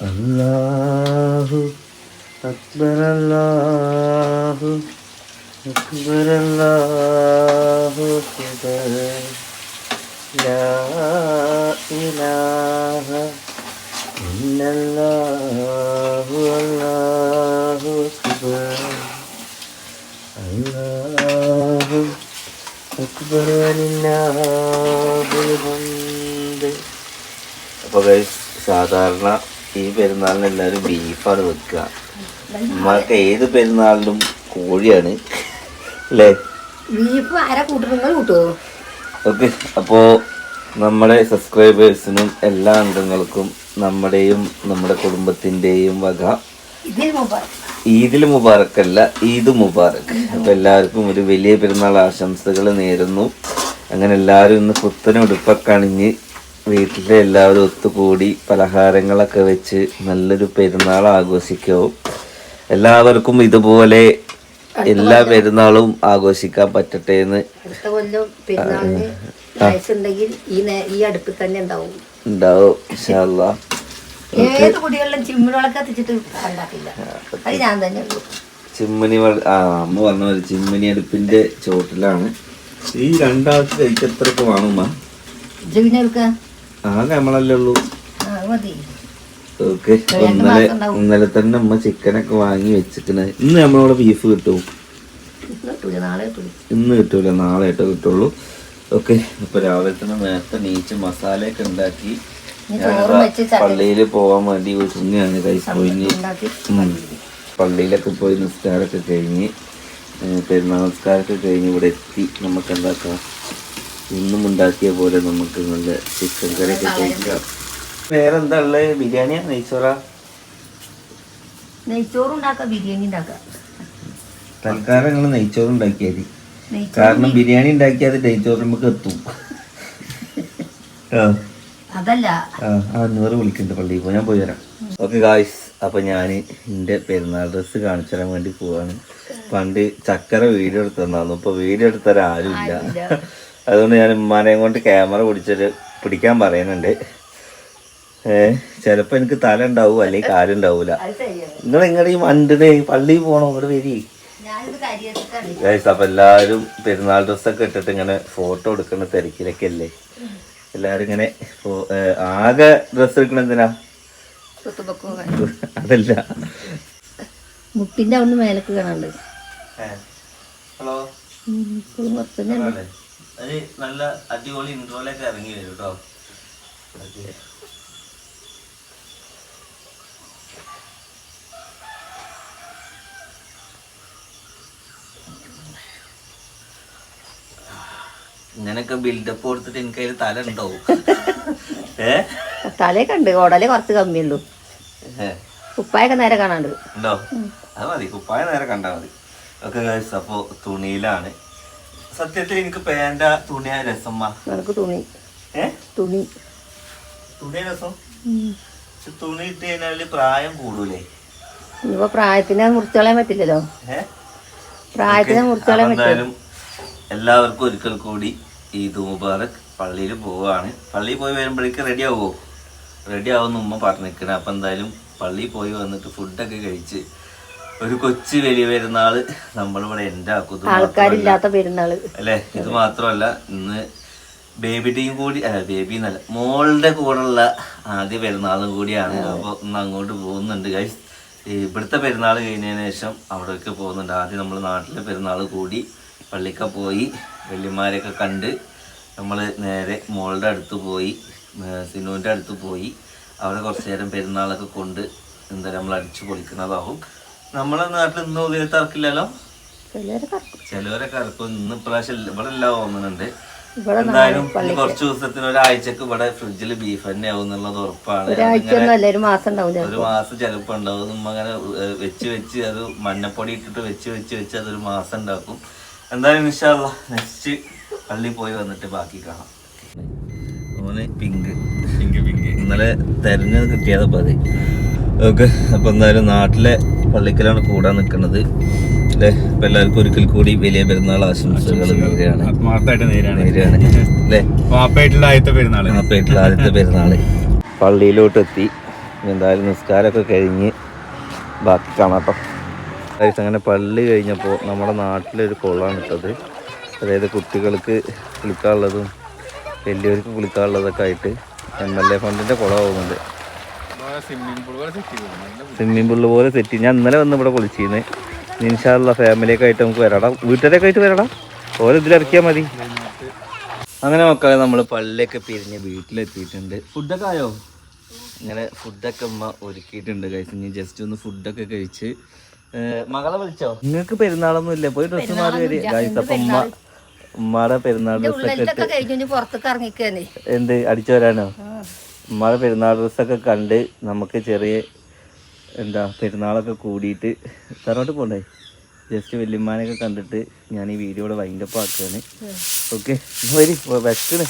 അല്ലാഹു അക്ബർ അല്ലാഹു അക്ബർ അല്ലാഹു അക്ബർ. ലാ ഇലാഹ ഇല്ലല്ലാഹു അല്ലാഹു അക്ബർ. അല്ലാഹു അക്ബർ വലില്ലാഹിൽ ഹംദ്. അപ്പോൾ സാധാരണ ഈ പെരുന്നാളിന് എല്ലാവരും ബീഫാണ് വെക്കുക. നമ്മൾക്ക് ഏത് പെരുന്നാളിലും കോഴിയാണ്. അല്ലേ? ബീഫ് ആരാ കൂട്ടുന്നത് കൂട്ടുവോ? ഓക്കെ അപ്പോൾ നമ്മുടെ സബ്സ്ക്രൈബേഴ്സിനും എല്ലാ അംഗങ്ങൾക്കും നമ്മുടെയും നമ്മുടെ കുടുംബത്തിന്റെയും വക ഈദിൽ മുബാറക്കല്ല ഈദ് മുബാറക്ക് അപ്പോൾ എല്ലാവർക്കും ഒരു വലിയ പെരുന്നാൾ ആശംസകൾ നേരുന്നു. അങ്ങനെ എല്ലാവരും ഇന്ന് പുത്തനും ഉടുപ്പൊക്കെ അണിഞ്ഞ് വീട്ടിലെ എല്ലാവരും ഒത്തുകൂടി പലഹാരങ്ങളൊക്കെ വെച്ച് നല്ലൊരു പെരുന്നാൾ ആഘോഷിക്കും. എല്ലാവർക്കും ഇതുപോലെ എല്ലാ പെരുന്നാളും ആഘോഷിക്കാൻ പറ്റട്ടെ എന്ന് ഉണ്ടാവും. ഉണ്ടാവും ഇൻഷാല്ലാ ഏത് കുടികളിലും ചിമ്മിനുകളൊക്കെ എത്തിച്ചിട്ട് ഉണ്ടാക്കില്ല. അത് ഞാൻ തന്നെ ആ അമ്മ പറഞ്ഞ പോലെ ചിമ്മിനി അടുപ്പിന്റെ ചോട്ടിലാണ്. ഈ രണ്ടാൾക്ക് കഴിച്ച് എത്രക്ക് ആകെ നമ്മളല്ലേ ഉള്ളൂ. ഓക്കെ ഇന്നലെ ഇന്നലെ തന്നെ അമ്മ ചിക്കനൊക്കെ വാങ്ങി വെച്ചിക്കണ്. ഇന്ന് നമ്മളവിടെ ബീഫ് കിട്ടും. ഇന്ന് കിട്ടൂല നാളെ ആയിട്ട് കിട്ടുള്ളൂ. ഓക്കെ അപ്പൊ രാവിലെ തന്നെ നേരത്തെ നീച്ച് മസാലയൊക്കെ ഉണ്ടാക്കി. പള്ളിയിൽ പോവാൻ വേണ്ടി ഒരുങ്ങാണ് കഴിച്ചു പോയി. പള്ളിയിലൊക്കെ പോയി നിസ്കാരമൊക്കെ കഴിഞ്ഞ് പെരുന്നാൾ നിസ്കാരമൊക്കെ കഴിഞ്ഞ് ഇവിടെ എത്തി. നമുക്ക് എന്താക്കാം ഇന്നും ഉണ്ടാക്കിയ പോലെ നമുക്ക് നല്ല ചിക്കൻ കറിയൊക്കെ കഴിക്കാം. വേറെ എന്താ ഉള്ളത് ബിരിയാണിയാ? നെയ്ച്ചോറ? നെയ്ച്ചോറും ഉണ്ടാക്കാം ബിരിയാണി ഉണ്ടാക്കാം. തൽക്കാലം നിങ്ങൾ നെയ്ച്ചോറ് ഉണ്ടാക്കിയാൽ കാരണം ബിരിയാണി ഉണ്ടാക്കിയാൽ നെയ്ച്ചോറ് നമുക്ക് എത്തും. അതല്ല. ആ നൂറ് വിളിക്കുന്നുണ്ട് പള്ളിയിൽ പോയി. ഞാൻ പോയി വരാം. ഓക്കെ ഗായ്സ് അപ്പൊ ഞാൻ എന്റെ പെരുന്നാൾ ഡ്രസ്സ് കാണിച്ചു തരാൻ വേണ്ടി പോവാണ്. പണ്ട് ചക്കര വീഡിയോ എടുത്ത് തന്നു ഇപ്പൊ വീഡിയോ എടുത്തരാരും ആരുമില്ല. അതുകൊണ്ട് ഞാൻ ഉമ്മാനെയും കൊണ്ട് ക്യാമറ പിടിച്ചിട്ട് പിടിക്കാൻ പറയുന്നുണ്ട്. ഏഹ് ചിലപ്പോൾ എനിക്ക് തല ഉണ്ടാവും അല്ലെങ്കിൽ കാലുണ്ടാവൂല നിങ്ങൾ ഇങ്ങടെ ഈ മണ്ടിനെ പള്ളിയിൽ പോകണം ഇവിടെ വരി. അപ്പൊ എല്ലാവരും പെരുന്നാൾ ഡ്രസ്സൊക്കെ ഇട്ടിട്ട് ഇങ്ങനെ ഫോട്ടോ എടുക്കുന്ന തിരക്കിലൊക്കെ അല്ലേ എല്ലാവരും ഇങ്ങനെ ആകെ ഡ്രസ്സ് എടുക്കണ എന്തിനാ? അതല്ല. മുട്ടിന്റെ അവിടെ മേലക്ക് കാണാണ്ട് ഹലോ? അത് നല്ല അടിപൊളി ഇൻട്രോയിലൊക്കെ ഇറങ്ങി വരും കേട്ടോ. ഇങ്ങനൊക്കെ ബിൽഡപ്പ് കൊടുത്തിട്ട് എനിക്ക് അതിൽ തല ഉണ്ടാവും ഏ? തലയൊക്കെ ഉണ്ട്. ഓടലേ കുറച്ച് കമ്മിയുള്ളൂ. ഉപ്പായൊക്കെ നേരെ കാണാണ്ട്. ഉണ്ടോ? അത് മതി. കുപ്പായ നേരെ കണ്ടാൽ മതി. ഓക്കെ ഗൈസ് അപ്പോ തുണിയിലാണ്. സത്യത്തിൽ എനിക്ക് പേണ്ട തുണിയാ രസമ്മ. തുണി തുണി. ഏ? തുണി. തുണിയ രസം? പക്ഷെ തുണി ഇട്ട് കഴിഞ്ഞാൽ പ്രായം കൂടൂലേ? ഇനിയിപ്പോ പ്രായത്തിനെ മുറിച്ചോളാൻ പറ്റില്ലല്ലോ. ഏ? പ്രായത്തിനെ മുറിച്ചോളാൻ പറ്റും പറ്റില്ല. എല്ലാവർക്കും ഒരിക്കൽ കൂടി ഈ മുബാറക് പള്ളിയിൽ പോവാണ് പള്ളിയിൽ പോയി വരുമ്പോഴേക്ക് റെഡി ആവുമോ റെഡി ആവുമെന്ന് ഉമ്മ പറഞ്ഞിരിക്കണേ. അപ്പം എന്തായാലും പള്ളിയിൽ പോയി വന്നിട്ട് ഫുഡൊക്കെ കഴിച്ച് ഒരു കൊച്ചു വലിയ പെരുന്നാൾ നമ്മളിവിടെ എന്റെ ആക്കും ആൾക്കാരില്ലാത്ത പെരുന്നാൾ. അല്ലേ? ഇത് മാത്രമല്ല ഇന്ന് ബേബിയുടെയും കൂടി ബേബി എന്നല്ല മോളുടെ കൂടെയുള്ള ആദ്യ പെരുന്നാളും കൂടിയാണ്. അപ്പോൾ ഇന്ന് അങ്ങോട്ട് പോകുന്നുണ്ട് ഗൈസ് ഇവിടുത്തെ പെരുന്നാൾ കഴിഞ്ഞതിന് ശേഷം അവിടെയൊക്കെ പോകുന്നുണ്ട്. ആദ്യം നമ്മൾ നാട്ടിലെ പെരുന്നാൾ കൂടി പള്ളിക്ക പോയി വെള്ളിമാരെയൊക്കെ കണ്ട് നമ്മൾ നേരെ മോളുടെ അടുത്ത് പോയി സിനുവിന്റെ അടുത്ത് പോയി. അവിടെ കുറച്ച് നേരം പെരുന്നാളൊക്കെ കൊണ്ട് എന്താ നമ്മൾ അടിച്ചു പൊളിക്കുന്നതാവും. നമ്മളെ നാട്ടിൽ ഇന്നും ഉദയ തർക്കില്ലല്ലോ ചിലവരെ ചിലവരൊക്കെ ഇറക്കും ഇന്ന് ഇപ്രാവശ്യം ഇവിടെ എല്ലാം തോന്നുന്നുണ്ട് ഇവിടെ എന്തായാലും കുറച്ച് ദിവസത്തിന് ഒരാഴ്ചക്ക് ഇവിടെ ഫ്രിഡ്ജിൽ ബീഫ് തന്നെ ആവും എന്നുള്ളത് ഉറപ്പാണ്. ഒരു മാസം ചിലപ്പോ. ഉണ്ടാവും. നമ്മ അങ്ങനെ വെച്ച് വെച്ച് അത് മഞ്ഞപ്പൊടി ഇട്ടിട്ട് വെച്ച് വെച്ച് വെച്ച് അതൊരു മാസം ഉണ്ടാക്കും. എന്തായാലും ഇൻഷാല്ല നെക്സ്റ്റ് പള്ളി പോയി വന്നിട്ട് ബാക്കി കാണാം. ഓന് പിങ്ക് പിങ്ക് പിങ്ക് ഇന്നലെ തെരഞ്ഞു കിട്ടിയതപ്പോ അത്. ഓക്കെ അപ്പൊ എന്തായാലും നാട്ടിലെ പള്ളിക്കലാണ് കൂടാൻ നിൽക്കുന്നത്. അല്ലേ? അപ്പൊ എല്ലാവർക്കും ഒരിക്കൽ കൂടി വലിയ പെരുന്നാൾ ആശംസകൾ നേരെയാണ്. അല്ലേ? ആദ്യത്തെ പെരുന്നാൾ. പള്ളിയിലോട്ട് എത്തി. എന്തായാലും നിസ്കാരമൊക്കെ കഴിഞ്ഞ് ബാക്കി കാണാം അപ്പം ഗൈസ് അങ്ങനെ പള്ളി കഴിഞ്ഞപ്പോൾ നമ്മുടെ നാട്ടിലൊരു കുളമാണ് ഇട്ടത് അതായത് കുട്ടികൾക്ക് കുളിക്കാനുള്ളതും വലിയവർക്ക് കുളിക്കാനുള്ളതൊക്കെ ആയിട്ട് എം എൽ എ ഫണ്ടിന്റെ കുളമാകുന്നുണ്ട് സ്വിമ്മിംഗ് പൂൾ പോലെ സെറ്റ് ചെയ്യും നല്ല സ്വിമ്മിംഗ് പൂൾ പോലെ സെറ്റ് ഞാൻ ഇന്നലെ വന്ന് ഇവിടെ കുളിച്ചിരുന്നു. ഇൻഷാല്ല ഫാമിലിയൊക്കെ ആയിട്ട് നമുക്ക് വരാടാ. വീട്ടുകാരൊക്കെ ആയിട്ട് വരാടാ. ഓരോ ഇതിലിറക്കിയാൽ മതി. അങ്ങനെ മക്കളെ നമ്മൾ പള്ളിയൊക്കെ പിരിഞ്ഞ് വീട്ടിലെത്തിയിട്ടുണ്ട്. ഫുഡൊക്കെ ആയോ? ഇങ്ങനെ ഫുഡൊക്കെ അമ്മ ഒരുക്കിയിട്ടുണ്ട് കഴിച്ച് ഇനി ജസ്റ്റ് ഒന്ന് ഫുഡൊക്കെ കഴിച്ച് മകളെ വിളിച്ചോ? നിങ്ങൾക്ക് പെരുന്നാളൊന്നും ഇല്ല? പോയി ഡ്രസ്സ് മാറി വരി. കഴിച്ച അപ്പം ഉമ്മ ഉമ്മയുടെ പെരുന്നാൾ ഡ്രസ്സൊക്കെ എന്ത്? അടിച്ചു വരാനോ? ഉമ്മയുടെ പെരുന്നാൾ ഡ്രസ്സൊക്കെ കണ്ട് നമുക്ക് ചെറിയ എന്താ പെരുന്നാളൊക്കെ കൂടിയിട്ട് തറോട്ട് പോണ്ടേ? ജസ്റ്റ് വല്യമ്മാനെയൊക്കെ കണ്ടിട്ട് ഞാൻ ഈ വീഡിയോ ഇവിടെ വൈൻഡപ്പ് ആക്കുകയാണ്. ഓക്കെ വരി വെക്കണ്.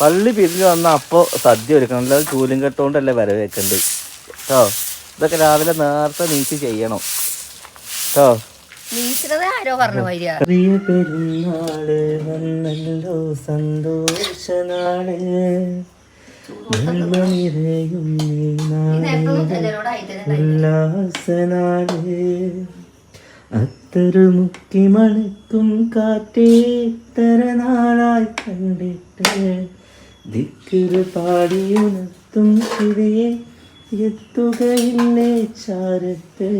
പള്ളി പിരിഞ്ഞ് വന്ന അപ്പോൾ സദ്യ ഒരുക്കണം. അല്ലാതെ ചൂലും കെട്ടുകൊണ്ടല്ലേ വരവേക്കണ്ട് കേട്ടോ ഇതൊക്കെ രാവിലെ നേരത്തെ നീച്ച് ചെയ്യണം. കേട്ടോ പ്രിയ പെരുന്നാൾ വന്നല്ലോ സന്തോഷനാൾ. ഉല്ലാസനാൾ അത്തരു മുക്കി മണക്കും കാറ്റേ നാളായി കണ്ടിട്ട് ദിക്കറ് പാടിയുണർത്തും കിളിയെ എത്തുകയില്ലേ ചാരത്ത്.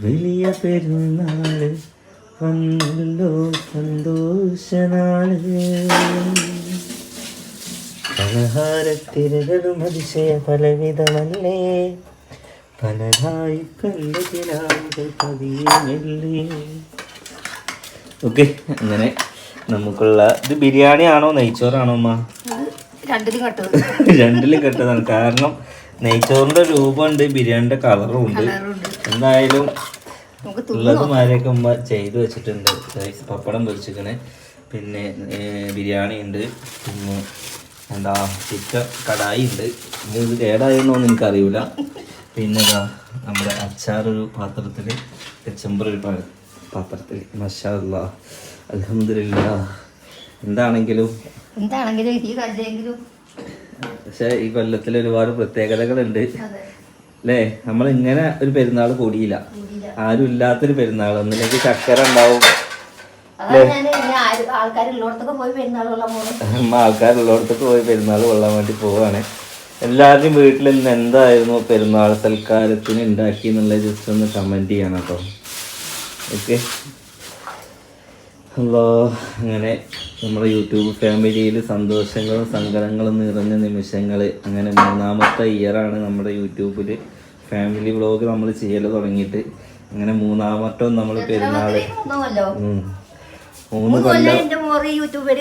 വലിയ പെരുന്നാൾ വന്നല്ലോ സന്തോഷനാൾ. പലഹാരത്തിരകളും അതിശയ പലവിധമല്ലേ. പലതായി കണ്ടതിനാളുകൾ പതിയല്ലേ ഓക്കെ അങ്ങനെ നമുക്കുള്ള ഇത് ബിരിയാണി ആണോ നെയ്ച്ചോറാണോ അമ്മ? രണ്ടിലും കട്ടു. രണ്ടിലും കെട്ടതാണ്. കാരണം നെയ്ച്ചോറിന്റെ രൂപമുണ്ട് ബിരിയാണിന്റെ കളറും ഉണ്ട് എന്തായാലും നമുക്ക് ഉള്ളത് മാരെയൊക്കെ ഉമ്മ ചെയ്തു വെച്ചിട്ടുണ്ട്. പപ്പടം പൊരിച്ചിക്കണേ പിന്നെ ബിരിയാണി ഉണ്ട് പിന്നെ എന്താ ചിക്കൻ കടായി ഉണ്ട് ഇനി ഇത് കേടായിരുന്നോന്ന് എനിക്കറിയില്ല പിന്നെ ഇതാ നമ്മുടെ ഒരു പാത്രത്തിൽ ചെമ്പർ ഒരു പാത്രത്തിൽ മഷാല്ല അലഹമില്ല എന്താണെങ്കിലും. എന്താണെങ്കിലും ഈ കല്ലെങ്കിലും. പക്ഷെ ഈ കൊല്ലത്തിൽ ഒരുപാട് പ്രത്യേകതകളുണ്ട്. അല്ലേ നമ്മൾ ഇങ്ങനെ ഒരു പെരുന്നാൾ കൂടിയില്ല. ആരും ഇല്ലാത്തൊരു പെരുന്നാൾ ഒന്നില്ലെങ്കിൽ ചക്കര ഉണ്ടാവും അതാണ് ഞാൻ ഇനി ആര് ആൾക്കാരുള്ളടത്തൊക്കെ പോയി പെരുന്നാൾ കൊള്ളാൻ വേണ്ടി പോവാണ്. എല്ലാവരുടെയും വീട്ടിൽ ഇന്ന് എന്തായിരുന്നു പെരുന്നാൾ സൽക്കാരത്തിന് ഉണ്ടാക്കി എന്നുള്ള ജസ്റ്റ് ഒന്ന് കമന്റ് ചെയ്യണം കേട്ടോ. ഓക്കെ ഹലോ അങ്ങനെ നമ്മുടെ യൂട്യൂബ് ഫാമിലിയിൽ സന്തോഷങ്ങളും സങ്കടങ്ങളും നിറഞ്ഞ നിമിഷങ്ങൾ അങ്ങനെ മൂന്നാമത്തെ ഇയറാണ് നമ്മുടെ യൂട്യൂബിൽ ഫാമിലി വ്ലോഗ് നമ്മൾ ചെയ്യൽ തുടങ്ങിയിട്ട്. അങ്ങനെ മൂന്നാമത്തെ നമ്മൾ പെരുന്നാൾ. മൂന്ന് കൊല്ലം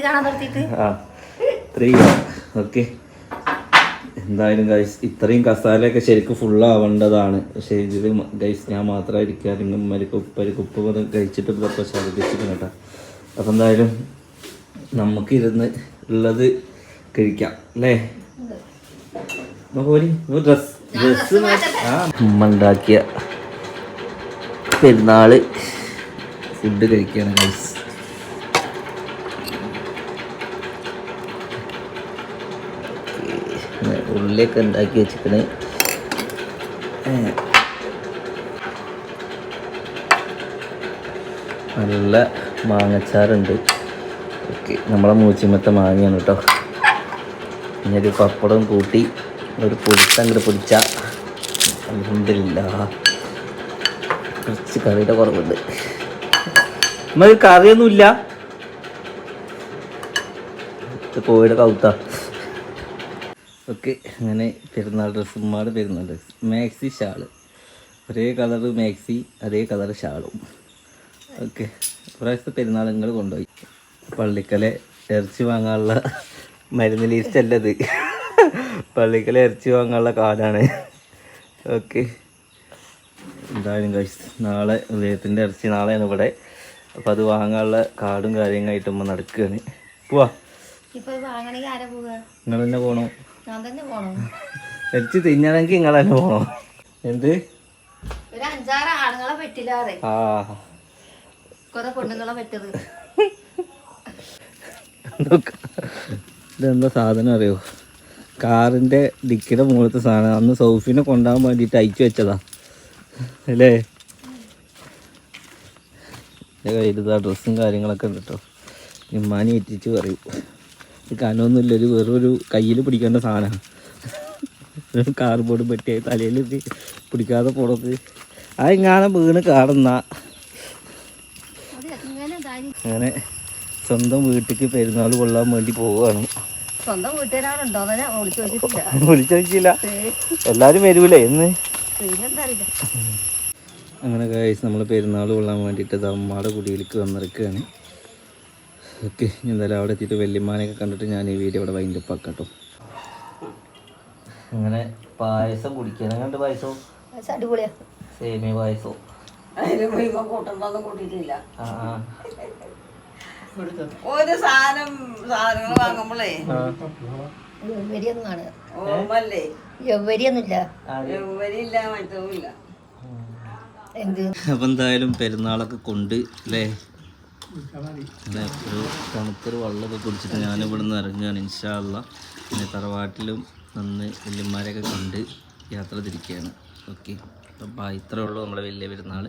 കാണാൻ നിർത്തിയിട്ട്. ആ ത്രീ ഓക്കെ. എന്തായാലും ഗൈസ് ഇത്രയും കസാലയൊക്കെ ശരിക്കും ഫുൾ ആവേണ്ടതാണ്. പക്ഷേ ഇതിൽ ഗൈസ് ഞാൻ മാത്രമേ അല്ലെങ്കിൽ ഉമ്മരിക്ക് ഉപ്പരിക്ക് ഉപ്പ് കഴിച്ചിട്ട് ഇതൊക്കെ ഛർദ്ദിച്ചിട്ടുണ്ട് കേട്ടോ. അപ്പം എന്തായാലും നമുക്ക് ഇരുന്ന് ഉള്ളത് കഴിക്കാം അല്ലേ? ഡ്രസ് ഡ്രസ് ആ ഉമ്മ ഉണ്ടാക്കിയ പെരുന്നാൾ ഫുഡ് കഴിക്കുകയാണ് ഗൈസ് ഉള്ളിയൊക്കെ ഉണ്ടാക്കി വെച്ചിക്കണേ നല്ല മാങ്ങച്ചാറുണ്ട്. ഓക്കെ നമ്മളെ മൂച്ചിമത്തെ മാങ്ങയാണ് കേട്ടോ. ഒരു പപ്പടം കൂട്ടി ഒരു പൊടിച്ചങ്ങോട്ട് പൊടിച്ച അലഹമില്ല കുറച്ച് കറിയുടെ കുറവുണ്ട്. നമുക്ക് കറിയൊന്നുമില്ല. കോഴിയുടെ കൗത്താ. ഓക്കെ അങ്ങനെ പെരുന്നാൾ ഡ്രസ്സ് ഉമ്മാട് പെരുന്നാൾ ഡ്രസ്സ്. മാക്സി ഷാൾ ഒരേ കളർ മാക്സി അതേ കളർ ഷാളും ഓക്കെ പ്രാവശ്യത്തെ പെരുന്നാളുങ്ങൾ കൊണ്ടുപോയി പള്ളിക്കലെ ഇറച്ചി വാങ്ങാനുള്ള മരുന്ന് ലിസ്റ്റ് അല്ലത് പള്ളിക്കലെ ഇറച്ചി വാങ്ങാനുള്ള കാർഡാണ്. ഓക്കെ എന്തായാലും കഴിച്ച് നാളെ ഉദയത്തിന്റെ ഇറച്ചി നാളെയാണ് ഇവിടെ. അപ്പോൾ അത് വാങ്ങാനുള്ള കാർഡും കാര്യങ്ങളായിട്ടുമ്പോൾ നടക്കുകയാണ് പോവാ. നിങ്ങൾ തന്നെ പോകണം ഞാൻ തന്നെ പോണം. ഇറച്ചി തിന്നണമെങ്കിൽ നിങ്ങൾ തന്നെ പോകണം എന്ത്? ഒരു അഞ്ചാറ് ആണുങ്ങളെ പറ്റില്ലാതെ ആ. കുറെ പെണ്ണുങ്ങളെ പറ്റത്. ഇതെന്താ സാധനം അറിയോ? കാറിന്റെ ഡിക്കിയുടെ മുകളിലത്തെ സാധനം. അന്ന് സൗഫിനെ കൊണ്ടുപോകാൻ വേണ്ടിയിട്ട് അയച്ചു വെച്ചതാ. അല്ലേ? എന്റെ കയ്യിലിതാ ഡ്രസ്സും കാര്യങ്ങളൊക്കെ ഉണ്ട് കേട്ടോ ഇമ്മാനി എത്തിച്ച് പറയൂ. കനമൊന്നുമില്ല ഒരു വെറൊരു കയ്യിൽ പിടിക്കേണ്ട സാധനമാണ് കാർബോർഡ് പറ്റിയ തലയിൽ പിടിക്കാതെ പോണത്. അതെങ്ങാനും വീണ് കാണുന്ന അങ്ങനെ സ്വന്തം വീട്ടിലേക്ക് പെരുന്നാൾ കൊള്ളാൻ വേണ്ടി പോവുകയാണ്. സ്വന്തം വീട്ടുകാരാണുണ്ടോ തന്നെ വിളിച്ചു നോക്കിയില്ല എല്ലാവരും വരൂലേ എന്ന് അങ്ങനെ കഴിച്ച് നമ്മൾ പെരുന്നാൾ കൊള്ളാൻ വേണ്ടിട്ട് അമ്മാടെ അമ്മയുടെ കുടിയിലേക്ക് വന്നിരിക്കുകയാണ്. ഓക്കെ ഞാൻ എന്തായാലും അവിടെ എത്തിയിട്ട് വല്യമ്മാനെയൊക്കെ കണ്ടിട്ട് ഞാൻ ഈ വീഡിയോ ഇവിടെ വൈൻഡപ്പ് ആക്കാം കേട്ടോ അങ്ങനെ പായസം കുടിക്കാൻ കണ്ട് പായസവും അത് അടിപൊളിയാ. സേമിയ ആ ഒരു സാധനം സാധനങ്ങൾ എന്ത്? അപ്പം എന്തായാലും പെരുന്നാളൊക്കെ കൊണ്ട് അല്ലേ ഒരു തണുത്തൊരു വെള്ളമൊക്കെ കുടിച്ചിട്ട് ഞാനിവിടെ നിന്ന് ഇറങ്ങുകയാണ് ഇൻഷാല്ല പിന്നെ തറവാട്ടിലും നിന്ന് വല്യന്മാരെയൊക്കെ കണ്ട് യാത്ര തിരിക്കുകയാണ്. ഓക്കെ അപ്പം ഇത്രയേ ഉള്ളൂ നമ്മുടെ വലിയ പെരുന്നാൾ